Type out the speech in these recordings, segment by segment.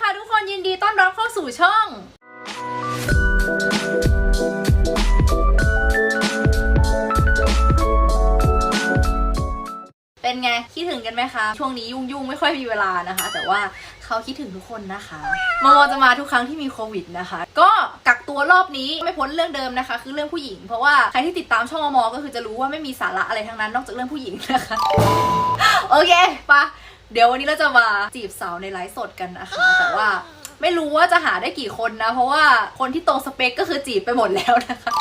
ค่ะทุกคนยินดีต้อนรับเข้าสู่ช่องเป็นไง คิดถึงกันไหมคะ ช่วงนี้ยุ่งๆไม่ค่อยมีเวลานะคะ แต่ว่าเขาคิดถึงทุกคนนะคะมอมอจะมาทุกครั้งที่มีโควิดนะคะ ก็กักตัวรอบนี้ไม่พ้นเรื่องเดิมนะคะ คือเรื่องผู้หญิง เพราะว่าใครที่ติดตามช่องมอมอก็คือจะรู้ว่าไม่มีสาระอะไรทั้งนั้น นอกจากเรื่องผู้หญิงนะคะ โอเคปะ เดี๋ยววันนี้เราจะมาจีบสาวในไลฟ์สดกันนะคะ แต่ว่าไม่รู้ว่าจะหาได้กี่คนนะ เพราะว่าคนที่ตรงสเปคก็คือจีบไปหมดแล้วนะคะ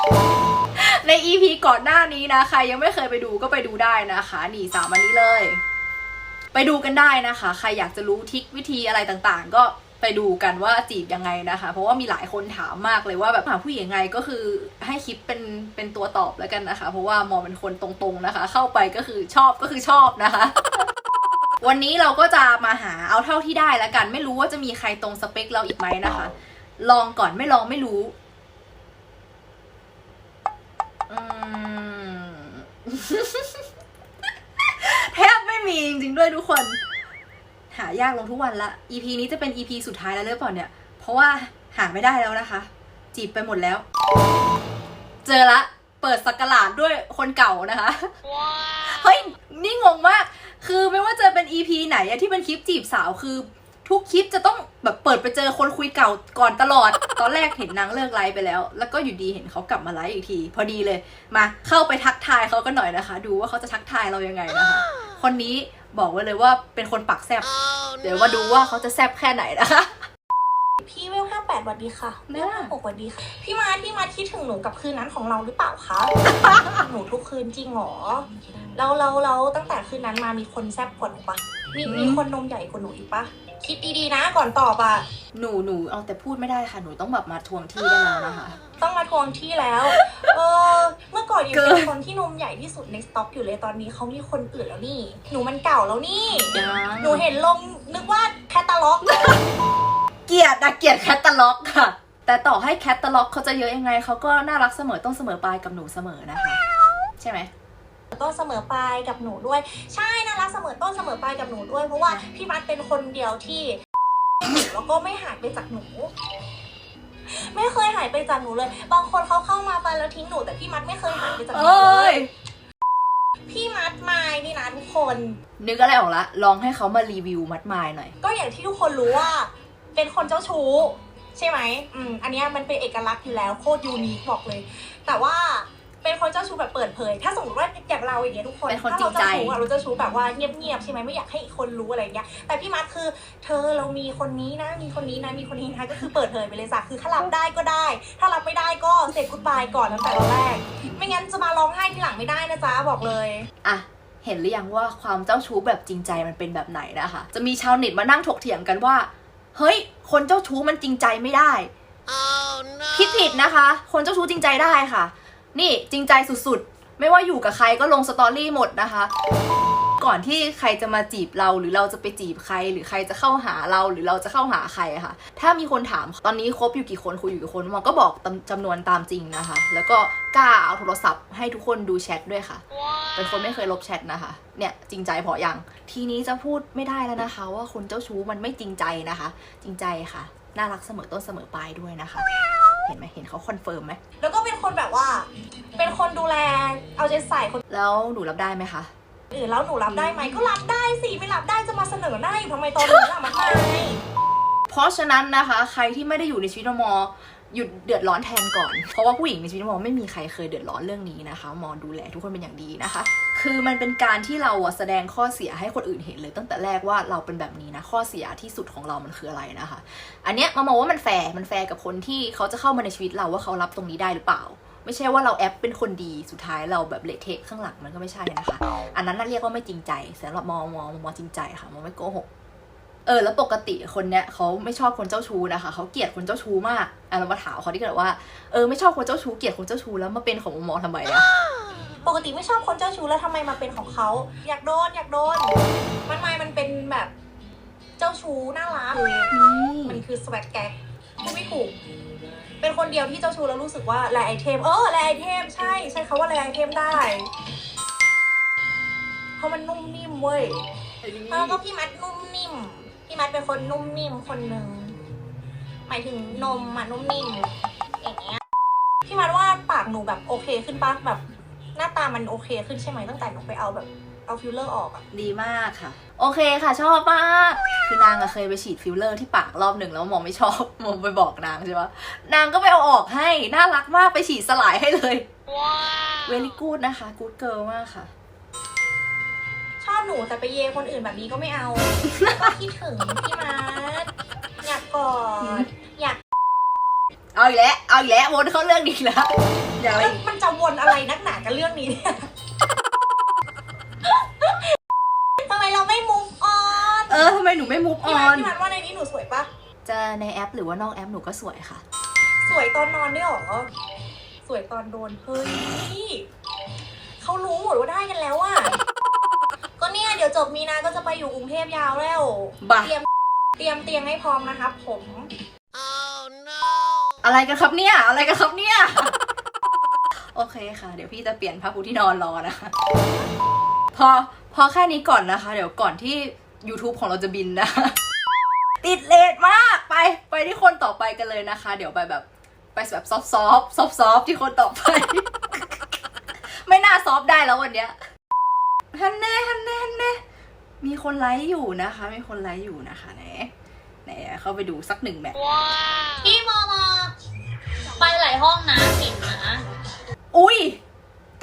ใน EP ก่อนหน้านี้นะใครยังไม่เคยไปดูก็ไปดูได้นะคะนี่สามอันนี้เลย ไปดูกันได้นะคะ ใครอยากจะรู้ทิควิธีอะไรต่างๆ ก็ไปดูกันว่าจีบยังไงนะคะ เพราะว่ามีหลายคนถามมากเลยว่าแบบหาผู้หญิงยังไงก็คือให้คลิปเป็นเป็นตัวตอบแล้วกันนะคะ เพราะว่ามอเป็นคนตรงๆนะคะ เข้าไปก็คือชอบก็คือชอบนะคะ วันนี้เราก็จะมาหาเอาเท่าที่ได้แล้วกัน ไม่รู้ว่าจะมีใครตรงสเปคเราอีกไหมนะคะ ลองก่อนไม่ลองไม่รู้อืมแทบไม่มีจริงๆด้วยทุกคน หายากลงทุกวันละ EP นี้จะเป็น EP สุดท้ายแล้วหรือเปล่าเนี่ย เพราะว่าหาไม่ได้แล้วนะคะ จีบไปหมดแล้ว เจอละ เปิดสักราดด้วยคนเก่านะคะ เฮ้ย นี่งงมาก คือไม่ว่าจะเป็น EP ไหนอะที่เป็นคลิปจีบสาวคือ ทุกคลิปจะต้องแบบเปิดไปเจอคนคุยเก่าก่อนตลอด ตอนแรกเห็นนางเลิกไลฟ์ไปแล้ว แล้วก็อยู่ดีเห็นเขากลับมาไลฟ์อีกที พอดีเลย มาเข้าไปทักทายเขากันหน่อยนะคะ ดูว่าเขาจะทักทายเรายังไงนะคะ คนนี้บอกไว้เลยว่าเป็นคนปากแซบเดี๋ยวมาดูว่าเขาจะแซบแค่ไหนนะคะพี่เวลห้าแปดวัสดีค่ะแม่เวลห้าหกวัสดีค่ะ พี่มาพี่มาคิดถึงหนูกับคืนนั้นของเราหรือเปล่าคะ หนูทุกคืนจริงเหรอแล้วเราเราตั้งแต่คืนนั้นมามีคนแซบกว่าหนูปะมีมีคนนมใหญ่กว่าหนูอีกปะคิดดีๆนะก่อนตอบอะหนูหนูเอาแต่พูดไม่ได้ค่ะ หนูต้องแบบมาทวงที่ได้แล้วนะคะ ต้องมาทวงที่แล้ว เออ เมื่อก่อนยังเกินเป็นคนที่นมใหญ่ที่สุดในสต็อกอยู่เลยตอนนี้เขามีคนอื่นแล้วนี่ หนูมันเก่าแล้วนี่ หนูเห็นลงนึกว่าแคตตาล็อก เกลียดอะเกลียดแคตตาล็อกค่ะ แต่ต่อให้แคตตาล็อกเขาจะเยอะยังไงเขาก็น่ารักเสมอต้นเสมอปลายกับหนูเสมอนะคะ ใช่ไหมต้นเสมอปลายกับหนูด้วย ใช่น่ารักเสมอต้นเสมอปลายกับหนูด้วย เพราะว่าพี่มัดเป็นคนเดียวที่แล้วก็ไม่หายไปจากหนู ไม่เคยหายไปจากหนูเลย บางคนเขาเข้ามาไปแล้วทิ้งหนู แต่พี่มัดไม่เคยหายไปจากหนูเอ้เลยยพี่มัดไม้นี่นะทุกคน นึกอะไรออกละลองให้เขามารีวิวมัดไมายหน่อย ก็อย่างที่ทุกคนรู้ว่า เป็นคนเจ้าชู้ ใช่ไหมอืมอันเนี้ยมันเป็นเอกลักษณ์อยู่แล้วโคตรยูนิคบอกเลย แต่ว่าเป็นคนเจ้าชู้แบบเปิดเผย ถ้าสมมติว่าอย่างเราอย่างเงี้ยทุกคนเป็นคนถ้าจริเรางใจ เจ้าชู้อะเราเจ้าชู้แบบว่าเงียบๆใช่ไหมไม่อยากให้อีกคนรู้อะไรเงี้ยแต่พี่มัดคือ เธอเรามีคนนี้นะ มีคนนี้นะมีคนนี้นะก็คือเปิดเผยไปเลยจ้ะคือถ้ารับได้ก็ได้ ถ้ารับไม่ได้ก็เสร็จกุดบายก่อนตั้งแต่ตอนแรก ไม่งั้นจะมาร้องไห้ทีหลังไม่ได้นะจ๊ะบอกเลย อะ เห็นหรือยังว่าความเจ้าชู้แบบจริงใจมันเป็นแบบไหนนะคะ จะมีชาวเน็ตมานั่งถกเถียงกันว่า เฮ้ย คนเจ้าชู้มันจริงใจไม่ได้คิดผิดนะคะ คนเจ้าชู้จริงใจได้ค่ะ นี่จริงใจสุดๆ ไม่ว่าอยู่กับใครก็ลงสตอรี่หมดนะคะ ก่อนที่ใครจะมาจีบเราหรือเราจะไปจีบใคร หรือใครจะเข้าหาเราหรือเราจะเข้าหาใครอะค่ะ ถ้ามีคนถามตอนนี้คบอยู่กี่คนคุยอยู่กี่คนหมอก็บอกตำจำนวนตามจริงนะคะ แล้วก็กล้าเอาโทรศัพท์ให้ทุกคนดูแชทด้วยค่ะ เป็นคนไม่เคยลบแชทนะคะ เนี่ยจริงใจพอยังทีนี้จะพูดไม่ได้แล้วนะคะ ว่าคนเจ้าชู้มันไม่จริงใจนะคะ จริงใจค่ะ น่ารักเสมอต้นเสมอปลายด้วยนะคะ เห็นไหมเห็นเขาคอนเฟิร์มไหมแล้วก็เป็นคนแบบว่า เป็นคนดูแลเอาใจใส่คนแล้วหนูรับได้ไหมคะ เอื่นแล้วหนูรับได้ไหมก็รับได้สิไม่รับได้จะมาเสนอหน้าอยู่ทำไมตอนนี้ล่ะมันไมเพราะฉะนั้นนะคะ ใครที่ไม่ได้อยู่ในชีวิตมอหยุดเดือดร้อนแทนก่อน เพราะว่าผู้หญิงในชีวิตมอไม่มีใครเคยเดือดร้อนเรื่องนี้นะคะ มอดูแลทุกคนเป็นอย่างดีนะคะ คือมันเป็นการที่เราแสดงข้อเสียให้คนอื่นเห็นเลยตั้งแต่แรกว่าเราเป็นแบบนี้นะ ข้อเสียที่สุดของเรามันคืออะไรนะคะ อันเนี้ยมามองว่ามันแฟร์ มันแฟร์กับคนที่เขาจะเข้ามาในชีวิตเราว่าเขารับตรงนี้ได้หรือเปล่า ไม่ใช่ว่าเราแอปเป็นคนดีสุดท้ายเราแบบเละเทะข้างหลังมันก็ไม่ใช่นะคะ อันนั้นน่าเรียกว่าไม่จริงใจสำหรับมอมอมอจริงใจค่ะมอไม่โกหกเออแล้วปกติคนเนี้ยเขาไม่ชอบคนเจ้าชู้นะคะเขาเกลียดคนเจ้าชู้มากอะเรามาถามเขาที่เกิดว่าเออไม่ชอบคนเจ้าชู้เกลียดคนเจ้าชู้แล้วมาเป็นของมอทำไมอะปกติไม่ชอบคนเจ้าชู้แล้วทำไมมาเป็นของเขาอยากโดนอยากโดนมันไม่มันเป็นแบบเจ้าชู้น่ารักมันคือสวักแก๊กพูดไม่ถูก เป็นคนเดียวที่เจ้าชู้แล้วรู้สึกว่าแลไอเทม เออแลไอเทมใช่ ใช่เขาว่าแลไอเทมได้ เพราะมันนุ่มนิ่มเว้ยเออก็พี่มัดนุ่มนิ่ม พี่มัดเป็นคนนุ่มนิ่มคนหนึ่งหมายถึงนมอะนุ่มนิ่มอย่างเงี้ยพี่มัดว่าปากหนูแบบโอเคขึ้นปะแบบ หน้าตามันโอเคขึ้นใช่ไหมตั้งแต่หนูไปเอาแบบ เอาฟิลเลอร์ออกอะดีมากค่ะ โอเคค่ะชอบมากคือนางอะเคยไปฉีดฟิลเลอร์ที่ปากรอบหนึ่งแล้วหมอไม่ชอบหมอไปบอกนางใช่ปะนางก็ไปเอาออกให้น่ารักมากไปฉีดสลายให้เลยเวลี่กูดนะคะกูดเกิลมากค่ะ ชอบหนูแต่ไปเยคนอื่นแบบนี้ก็ไม่เอาก็คิดถึงพี่มัดอยากกอดอยากเอาอีกแล้วเอาอีกแล้ววนเข้าเรื่องนี้แล้วอย่างไรแล้วอีกมันจะวนอะไรนักหนากับเรื่องนี้เนี่ย ออทำไมหนูไม่มูฟอพี่อมัดนพี่มัดว่าในนี้หนูสวยปะจะในแอปหรือว่านอกแอปหนูก็สวยค่ะ สวยตอนนอนด้วยเหรอสวยตอนโดนเฮ้ยเขารู้หมดว่าได้กันแล้วอะก็เนี่ยเดี๋ยวจบมีนาก็จะไปอยู่กรุงเทพยาวแล้วบ้าเตรียมเตรียมเตียงให้พร้อมนะครับผม อะไรกันครับเนี่ย อะไรกันครับเนี่ย โอเคค่ะ เดี๋ยวพี่จะเปลี่ยนผ้าปูที่นอนรอนะคะ พอพอแค่นี้ก่อนนะคะ เดี๋ยวก่อนที่ YouTube ของเราจะบินนะ ติดเลทมากไปไปที่คนต่อไปกันเลยนะคะ เดี๋ยวไปแบบไปแบบซอฟซอฟซอฟซอฟที่คนต่อไป ไม่น่าซอฟได้แล้ววันเนี้ยฮันแน่ฮันแน่ฮันแน่มีคนไลฟ์อยู่นะคะ มีคนไลฟ์อยู่นะคะไหนไหนเข้าไปดูสักหนึ่งแบบพี่มอมอไปหลายห้องนะเห็นนะอุ้ย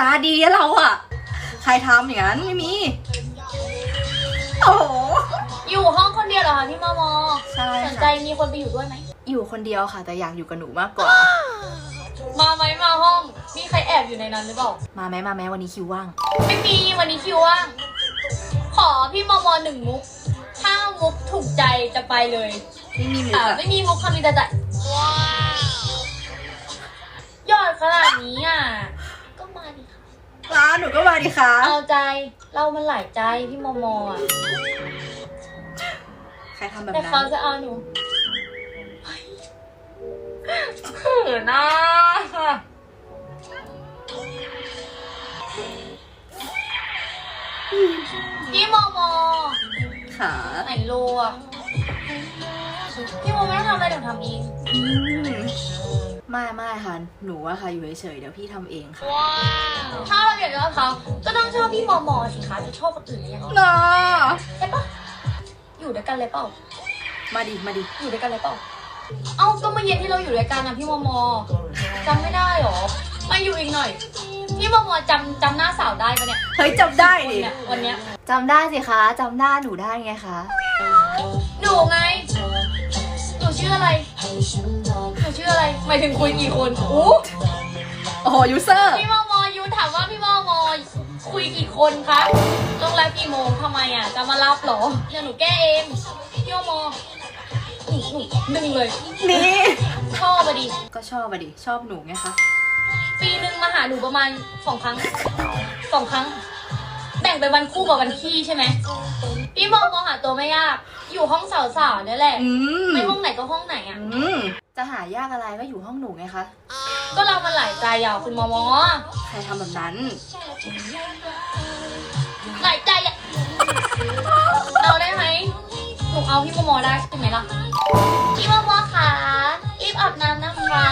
ตาดีอะเราอะใครทำอย่างนั้นไม่มี โอ้โห อยู่ห้องคนเดียวเหรอคะพี่มอมอใช่สนใจค่ะมีคนไปอยู่ด้วยไหม อยู่คนเดียวค่ะ แต่อยากอยู่กับหนูมากกว่า มาไหมมาห้องมีใครแอบอยู่ในนั้นหรือเปล่า มาไหมมาไหมวันนี้คิวว่าง ไม่มีวันนี้คิวว่าง ขอพี่มอมอหนึ่งมุก ถ้ามุกถูกใจจะไปเลยไม่มีหรืออ่าอะไม่มีมุกคำนี้แต่แต่ยอดขนาดนี้อะ ก็มาดิค่ะร้านหนูก็มาดิคะเอาใจเรามันหลายใจพี่มอมออะ ใครทำแบบแต่นั้เขาน จะเอาหนูเขินนะพี่มอมอค่ะไหนโลอะพี่มอไม่ต้องทำอะไรเดี๋ยวทำเองอืมไม่ไม่ค่ะ หนูอะค่ะอยู่เฉยๆเดี๋ยวพี่ทำเองค่ะถ้าเราอยากจะชอบเขาก็ต้องชอบพี่มอมอสิคะจะชอบคนอื่นได้ยังไงเนาะใช่ปะ อยู่ด้วยกันเลยเปล่า มาดิ มาดิ อยู่ด้วยกันเลยเปล่า เอ้า ก็เมื่อเย็นที่เราอยู่ด้วยกันนะพี่มอมอจำไม่ได้หรอ มาอยู่อีกหน่อย พี่มอมอจำจำหน้าสาวได้ปะเนี่ยเฮ้ยจำได้วันดิเนี้ยวันเนี้ยจำได้สิคะจำได้หนูได้ไงคะ หนูไง หนูชื่ออะไร หนูชื่ออะไร หมายถึงคุยกี่คนอู้โอ้โหยูเซอร์ พี่มอมอยูถามว่าพี่มอมอ คุยกี่คนคะลงแล้วกี่โมงทำไมอะ จะมารับเหรอเดี๋ยวหนูแก้เองพี่มอมอหนูหนูหนึ่งเลย นี่ชอบอะดิ ก็ชอบอะดิ ชอบหนูไงคะ ปีหนึ่งมาหาหนูประมาณสองครั้งสองครั้ง แบ่งเป็นวันคู่กับวันขี้ใช่ไหม พี่มอมอหาตัวไม่ยาก อยู่ห้องสาวๆเนี่ยแหละอืมไม่ห้องไหนก็ห้องไหนอะอืม จะหายากอะไรก็อยู่ห้องหนูไงคะ ก็เรามันหลายใจอะคุณมอมอใครทำแบบนั้น หลายใจอะเอาได้ไหมหนูเอาพี่มอมอได้ใช่ไหมล่ะ พี่มอมอคะรีบอาบน้ำนะคะ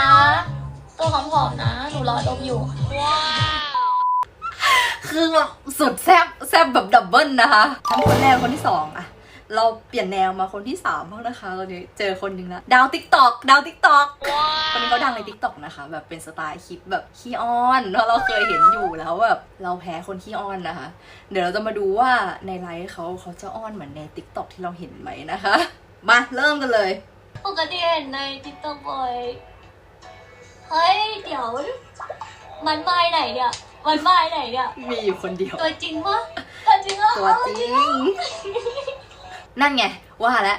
ตัวหอมๆนะ หนูรอดมอยู่ คือแบบสุดแซบแซบแบบดับเบิลนะคะทั้งคนแรกคนที่สองอะ เราเปลี่ยนแนวมาคนที่สามบ้างนะคะเราเนี้เจอคนหนึ่งละดาวติ๊กตอกดาวติ๊กตอกคนนี้เขาดังในติ๊กตอกนะคะ แบบเป็นสไตล์คลิปแบบขี้อ้อนเพราะเราเคยเห็นอยู่แล้วแบบเราแพ้คนขี้อ้อนนะคะ เดี๋ยวเราจะมาดูว่าในไลฟ์เขาเขาจะอ้อนเหมือนในติ๊กตอกที่เราเห็นไหมนะคะ มาเริ่มกันเลยปกติเห็นในติ๊กต็อกบ่อยเฮ้ยเดี๋ยวมันมาไหนเนี่ยมันมาไหนเนี่ยมีอยู่คนเดียวตัวจริงปะตัวจริงปะตัวจริง นั่นไงว่าแล้ว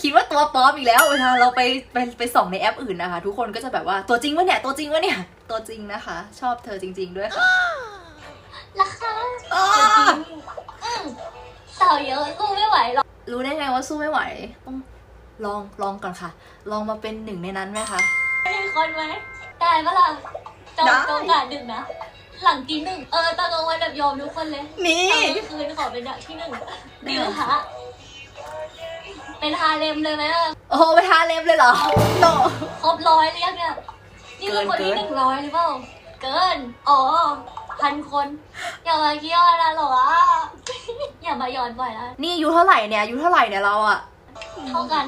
คิดว่าตัวปลอมอีกแล้วเวลาเราไปไปไปส่องในแอปอื่นนะคะ ทุกคนก็จะแบบว่าตัวจริงวะเนี่ยตัวจริงวะเนี่ยตัวจริงนะคะ ชอบเธอจริง ๆ ด้วยค่ะราคาอ้าอืมสาวเยอะสู้ไม่ไหวหรอกรู้ได้ไงว่าสู้ไม่ไหวต้องลองลองก่อนค่ะ ลองมาเป็นหนึ่งในนั้นไหมคะมีคนไหมได้ปะล่ะจองได้จองกาดดึกนะ หลังตีหนึ่งเออตอนกลางวันแบบยอมทุกคนเลยนี่ตอนกลางคืนขอเป็นแบบที่หนึ่งดิวฮะ เป็นฮาเลมเลยไหมอะโอ้โหไปทาเล็บเลยเหรอโนครบร้อยหรือยังเนี่ยนี่คือคนที่เกินหนึ่งร้อยหรือเปล่าเกินอ๋อพันคนอย่ามาเกี่ยวนะหรอวะ อย่ามาย้อนบ่อยนะนี่อายุเท่าไหร่เนี่ยอายุเท่าไหร่เนี่ยเราอะเท่ากัน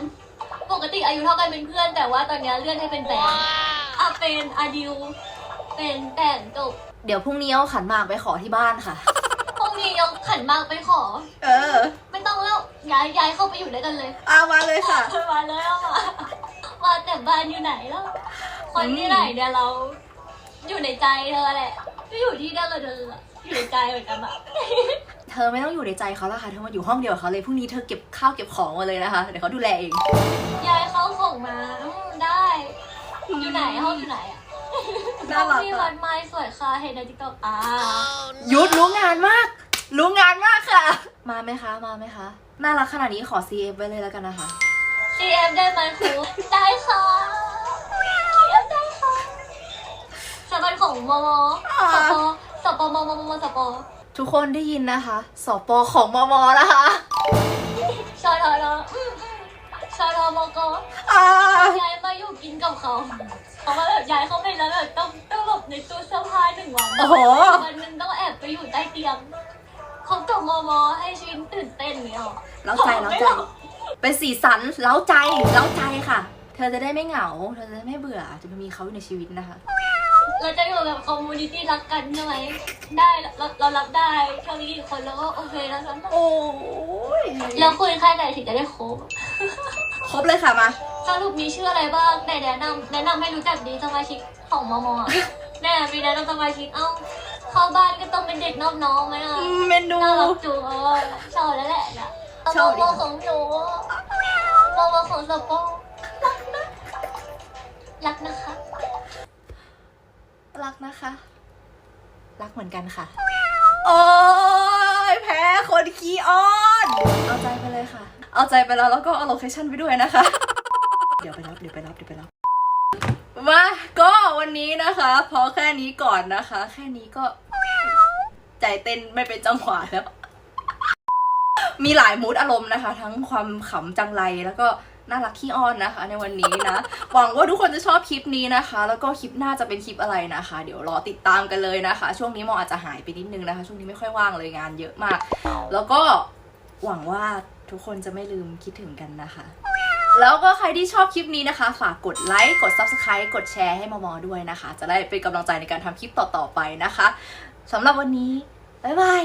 ปกติอายุเท่ากันเป็นเพื่อน แต่ว่าตอนเนี้ยเลื่อนให้เป็นแฟนอะเป็นอาดิวเป็นแต่งจบ เดี๋ยวพรุ่งนี้เอาขันหมากไปขอที่บ้านค่ะ พวกนี้ยังขันมากไปขอ เออ ไม่ต้องแล้วย้ายย้ายเข้าไปอยู่ด้วยกันเลยเอามาเลยค่ะ มาเลยเอามามาแต่บ้านอยู่ไหนแล้วคนที่ไหนเนี่ยเรา อยู่ในใจเธอแหละก็อยู่ที่เดียวกับเธออะอยู่ในใจเหมือนกันอะเธอไม่ต้องอยู่ในใจเขาแล้วค่ะ เธอมาอยู่ห้องเดียวกับเขาเลยพรุ่งนี้เธอเก็บข้าวเก็บของมาเลยนะคะ เดี๋ยวเขาดูแลเองยายเขาส่งมาอืมได้ อยู่ไหนห้องอยู่ไหนอะน่ารักที่อะวัดไม้สวยค่ะเห็นในทิกตอกอ่ายุดรู้งานมาก รู้งานมากค่ะ มาไหมคะ มาไหมคะ น่ารักขนาดนี้ขอ CF ไว้เลยแล้วกันนะคะ CF ได้ไหมครูได้ค่ะ CF ได้ค่ะสถาบันของมมสปสปมมมสปทุกคนได้ยินนะคะสอปอของมมนะคะชอทอนะอืมอืมชอทอมกอ่าย้ายมาอยู่กินกับเขาเพราะว่าแบบย้ายเข้าไปแล้วแบบต้องต้องหลบในตู้เสื้อผ้าหนึ่งวันโอ้โหวันหนึงต้องแอบไปอยู่ใต้เตียง เขาจบมมให้ชีวิตตื่นเต้นเนี่ยหรอเล้าใจเล้าใจ เป็นสีสันเล้าใจเล้าใจค่ะ เธอจะได้ไม่เหงา เธอจะได้ไม่เบื่อ จะมีเขาอยู่ในชีวิตนะคะ เราจะอยู่แบบคอมมูนิตี้รักกันใช่ไหมได้เราเรารับได้เท่านี้กี่คนแล้วก็โอเคแล้วฉันโอ้ยแล้วคุยแค่ไหนถึงจะได้ครบ ครบเลยค่ะมาสรุปมีชื่ออะไรบ้างไหนแนะนำแนะนำให้รู้จักดีสมาชิกของมมอะแน่มีแนะนำสมาชิกเอ้า เข้าบ้านก็ต้องเป็นเด็กนอบน้อมไหมอะเมนู น่ารักจุงเออชอบแล้วแหละนะชอบดิมมของหนูมมของสปอรักนะรักนะคะ รักนะคะ รักเหมือนกันค่ะ โอ้ยแพ้คนขี้อ้อน เอาใจไปเลยค่ะ เอาใจไปแล้วแล้วก็เอาโลเคชั่นไปด้วยนะคะ เดี๋ยวไปรับ เดี๋ยวไปรับ เดี๋ยวไปรับ มาก็วันนี้นะคะ พอแค่นี้ก่อนนะคะ แค่นี้ก็ใจเต้นไม่เป็นจังหวะแล้ว มีหลายมูดอารมณ์นะคะ ทั้งความขำจังไรแล้วก็น่ารักขี้อ้อนนะคะ ในวันนี้นะ หวังว่าทุกคนจะชอบคลิปนี้นะคะ แล้วก็คลิปหน้าจะเป็นคลิปอะไรนะคะ เดี๋ยวรอติดตามกันเลยนะคะ ช่วงนี้มออาจจะหายไปนิดนึงนะคะ ช่วงนี้ไม่ค่อยว่างเลยงานเยอะมาก แล้วก็หวังว่าทุกคนจะไม่ลืมคิดถึงกันนะคะ แล้วก็ใครที่ชอบคลิปนี้นะคะ ฝากกดไลค์ กด Subscribe กดแชร์ให้มอมอด้วยนะคะ จะได้เป็นกำลังใจในการทำคลิปต่อๆไปนะคะสำหรับวันนี้ บ๊ายบาย